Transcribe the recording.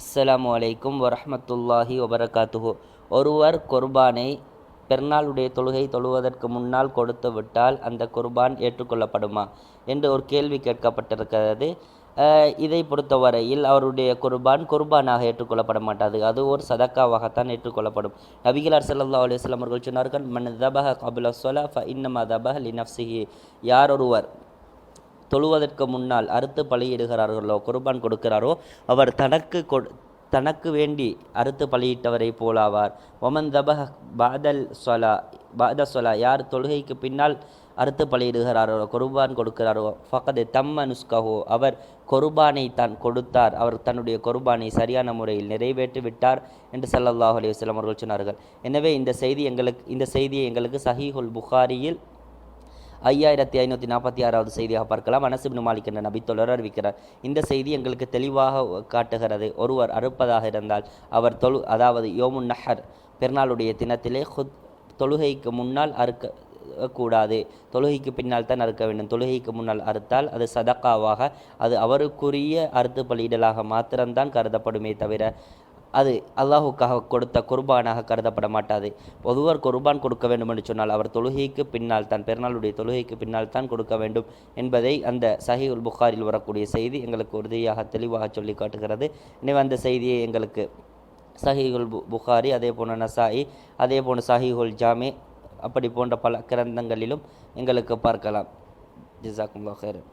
அஸ்ஸலாமு அலைக்கும் வரமத்துல்லாஹி வபரகாத்துஹோ. ஒருவர் குர்பானை பெருநாளுடைய தொழுகை தொழுவதற்கு முன்னால் கொடுத்து விட்டால் அந்த குர்பான் ஏற்றுக்கொள்ளப்படுமா என்று ஒரு கேள்வி கேட்கப்பட்டிருக்கிறது. இதை பொறுத்தவரையில் அவருடைய குர்பான் குர்பானாக ஏற்றுக்கொள்ளப்பட மாட்டாது. அது ஒரு சதக்காவாகத்தான் ஏற்றுக்கொள்ளப்படும். நபிகிலார் சல்லா அலுவலாம் அவர்கள் சொன்னார்கள் மன் தபஹ கபுல சொலா ஃப இன்னமா தபஹ் லி யார் ஒருவர் தொழுவதற்கு முன்னால் அறுத்து பலியிடுகிறார்களோ குர்பான் கொடுக்கிறாரோ அவர் தனக்கு கொ தனக்கு வேண்டி அறுத்து பலியிட்டவரை போலாவார். ஒமன் தபஹ பாதல் சொலா பாத சொலா யார் தொழுகைக்கு பின்னால் அறுத்து பலியிடுகிறாரோ குருபான் கொடுக்கிறாரோ ஃபகது தம்ம நுஸ்கஹோ அவர் குருபானை தான் கொடுத்தார். அவர் தன்னுடைய குருபானை சரியான முறையில் நிறைவேற்றி விட்டார் என்று ஸல்லல்லாஹு அலி வஸ்லம் அவர்கள் சொன்னார்கள். எனவே இந்த செய்தி எங்களுக்கு இந்த செய்தியை எங்களுக்கு சஹீஹுல் புகாரியில் ஐயாயிரத்தி ஐநூற்றி நாற்பத்தி ஆறாவது செய்தியாக பார்க்கலாம். அனசிபின் மாலிக் என்ற நபித்தொழர் அறிவிக்கிறார். இந்த செய்தி எங்களுக்கு தெளிவாக காட்டுகிறது. ஒருவர் அறுப்பதாக இருந்தால் அவர் தொழு அதாவது யோமுன் நஹர் பெருநாளுடைய தினத்திலே ஹுத் தொழுகைக்கு முன்னால் அறுக்க கூடாது தொழுகைக்கு பின்னால் தான் அறுக்க வேண்டும். தொழுகைக்கு முன்னால் அறுத்தால் அது சதக்காவாக அது அவருக்குரிய அறுத்து பலியிடலாக மாத்திரம்தான் கருதப்படுமே தவிர அது அல்லாஹுக்காக கொடுத்த குர்பானாக கருதப்பட மாட்டாது. ஒருவர் குர்பான் கொடுக்க வேண்டும் என்று சொன்னால் அவர் தொழுகைக்கு பின்னால் தான் பெருநாளுடைய தொழுகைக்கு பின்னால் தான் கொடுக்க வேண்டும் என்பதை அந்த சஹீஉல் புகாரில் வரக்கூடிய செய்தி எங்களுக்கு உறுதியாக தெளிவாக சொல்லி காட்டுகிறது. எனவே அந்த செய்தியை எங்களுக்கு சஹீகுல் பு புகாரி அதே போன்ற நசாயி அதே போன்ற சஹீகுல் ஜாமி அப்படி போன்ற பல கிரந்தங்களிலும் எங்களுக்கு பார்க்கலாம். ஜிசாக்குல்லா ஹேரன்